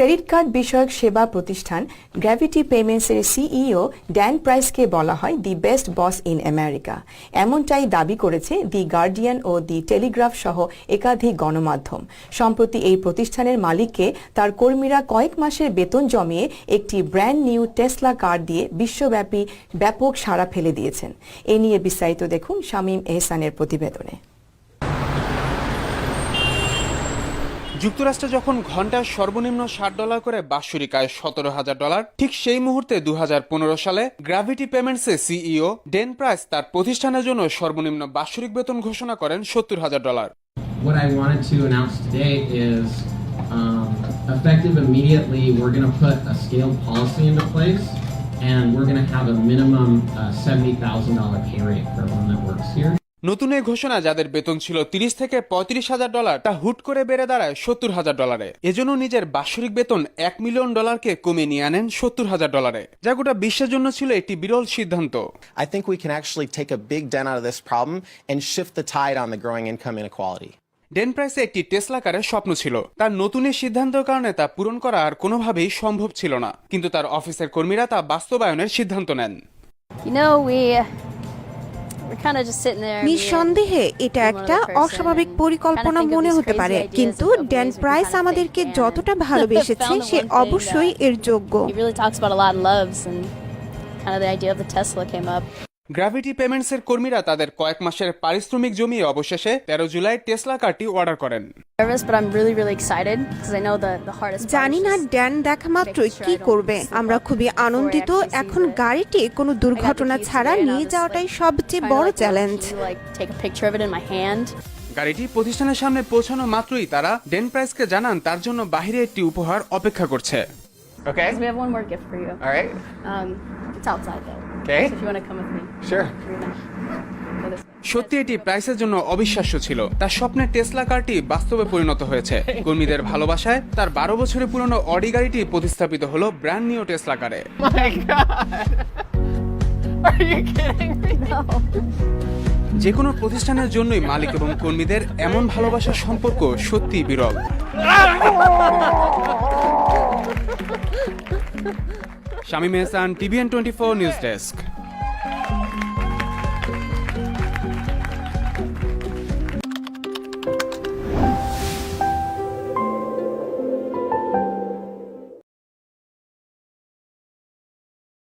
Credit card বিষয়ক সেবা প্রতিষ্ঠান গ্র্যাভিটি পেমেন্টসের সিইও ড্যান প্রাইসকে বলা হয় the best boss in America. এমনটাই দাবি করেছে দি গার্ডিয়ান ও দি টেলিগ্রাফ সহ একাধিক গণমাধ্যম। সম্প্রতি এই প্রতিষ্ঠানের মালিককে তার কর্মীরা কয়েক মাসের বেতন জমিয়ে একটি ব্র্যান্ড নিউ টেসলা কার দিয়ে বিশ্বব্যাপী ব্যাপক সাড়া ফেলে দিয়েছেন। এ নিয়ে বিস্তারিত দেখুন শামীম এহসানের প্রতিবেদনে। যুক্তরাষ্ট্রে যখন ঘন্টায় সর্বনিম্ন ষাট ডলার করে বাৎসরিক আয় সতেরো হাজার ডলার ঠিক সেই মুহূর্তে দু হাজার পনেরো সালে গ্র্যাভিটি পেমেন্টসে সিইও ডেন প্রাইস তার প্রতিষ্ঠানের জন্য সর্বনিম্ন বাৎসরিক বেতন ঘোষণা করেন সত্তর হাজার dollar What I wanted to announce today is um, effective immediately, we're going to put a scaled policy into place and we're going to have a minimum uh, $70,000 pay rate for everyone that works here. নতুন এই ঘোষণা যাদের বেতন ছিল তিরিশ থেকে পঁয়ত্রিশ হাজার ডলার তা হুট করে বেড়ে দাঁড়ায় সত্তর হাজার ডলারে। এজন্য নিজের বাৎসরিক বেতন এক মিলিয়ন ডলারকে কমিয়ে নিয়ে আনেন সত্তর হাজার ডলারে যা গোটা বিশ্বের জন্য ছিল একটি বিরল সিদ্ধান্ত। I think we can actually take a big dent out of this problem and shift the tide on the growing income inequality. Dan প্রাইসে একটি টেসলা কারের স্বপ্ন ছিল। তার নতুন এই সিদ্ধান্তের কারণে তা পূরণ করা আর কোনোভাবেই সম্ভব ছিল না। কিন্তু তার অফিসের কর্মীরা তা বাস্তবায়নের সিদ্ধান্ত নেন। You know, we নিঃসন্দেহে এটা একটা অস্বাভাবিক পরিকল্পনা মনে হতে পারে। কিন্তু ড্যান প্রাইস আমাদেরকে যতটা ভালোবেসেছে সে অবশ্যই এর যোগ্য। গ্রাভিটি পেমেন্টস এর কর্মীরা তাদের কয়েক মাসের পারিশ্রমিক জমি অবশেষে তেরো জুলাই টেসলা কারটি অর্ডার করেন। জানি না ড্যান দেখা মাত্র কি করবে। আমরা খুবই আনন্দিত। এখন গাড়িটি কোনো দুর্ঘটনা ছাড়া নিয়ে যাওয়াটাই সবচেয়ে বড় চ্যালেঞ্জ গাড়িটি প্রতিষ্ঠানের সামনে পৌঁছানো মাত্রই তারা ডেন প্রাইসকে জানান তার জন্য বাহিরে একটি উপহার অপেক্ষা করছে। Okay. Because We have one more gift for you. All right. Um, it's outside though. Okay. So if you want to come with me. Sure. সত্যি এটি প্রাইসের জন্য অবিশ্বাস্য ছিল তার স্বপ্নের টেসলা কারটি বাস্তবে পরিণত হয়েছে কর্মীদের ভালোবাসায় তার বারো বছরের পুরনো অডি গাড়িটি প্রতিস্থাপিত হলো ব্র্যান্ড নিউ টেসলা কারে My God. Are you kidding me? যে কোনো প্রতিষ্ঠানের জন্যই মালিক এবং কর্মীদের এমন ভালোবাসার সম্পর্ক সত্যি বিরল Shamim Ehsan TVN twenty four news desk